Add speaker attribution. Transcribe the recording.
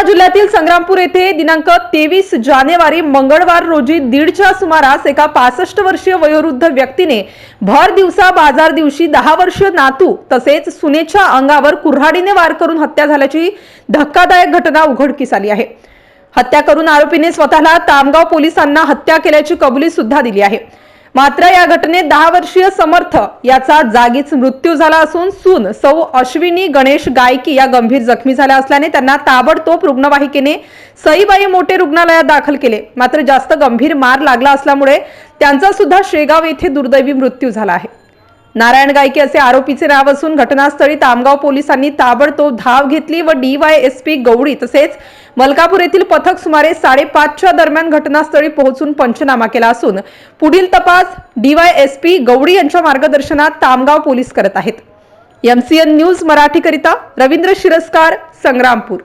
Speaker 1: जिल्ह्यातील संग्रामपूर येथे दिनांक तेवीस जानेवारी मंगळवार रोजी दीडच्या सुमारास एका पासष्ट वर्षीय वयोवृद्ध व्यक्तीने भर दिवसा बाजार दिवशी दहा वर्षीय नातू तसेच सुनेच्या अंगावर कुऱ्हाडीने वार करून हत्या झाल्याची धक्कादायक घटना उघडकीस आली आहे. हत्या करून आरोपीने स्वतःला तामगाव पोलिसांना हत्या केल्याची कबुली सुद्धा दिली आहे. मात्र या घटनेत दहा वर्षीय समर्थ याचा जागीच मृत्यू झाला असून सून सौ अश्विनी गणेश गायकी या गंभीर जखमी झाल्या असल्याने त्यांना ताबडतोब रुग्णवाहिकेने सईबाई मोठे रुग्णालयात दाखल केले. मात्र जास्त गंभीर मार लागला असल्यामुळे त्यांचा सुद्धा शेगाव येथे दुर्दैवी मृत्यू झाला आहे. नारायण गायके असे आरोपीचे नाव असून घटनास्थळी तामगाव पोलिसांनी ताबडतोब धाव घेतली व डीवायएसपी गवळी तसेच मलकापूर येथील पथक सुमारे साडेपाचच्या दरम्यान घटनास्थळी पोहोचून पंचनामा केला असून पुढील तपास डीवायएसपी गवळी यांच्या मार्गदर्शनात तामगाव पोलीस करत आहेत. एमसीएन न्यूज मराठीकरिता रवींद्र शिरस्कार संग्रामपूर.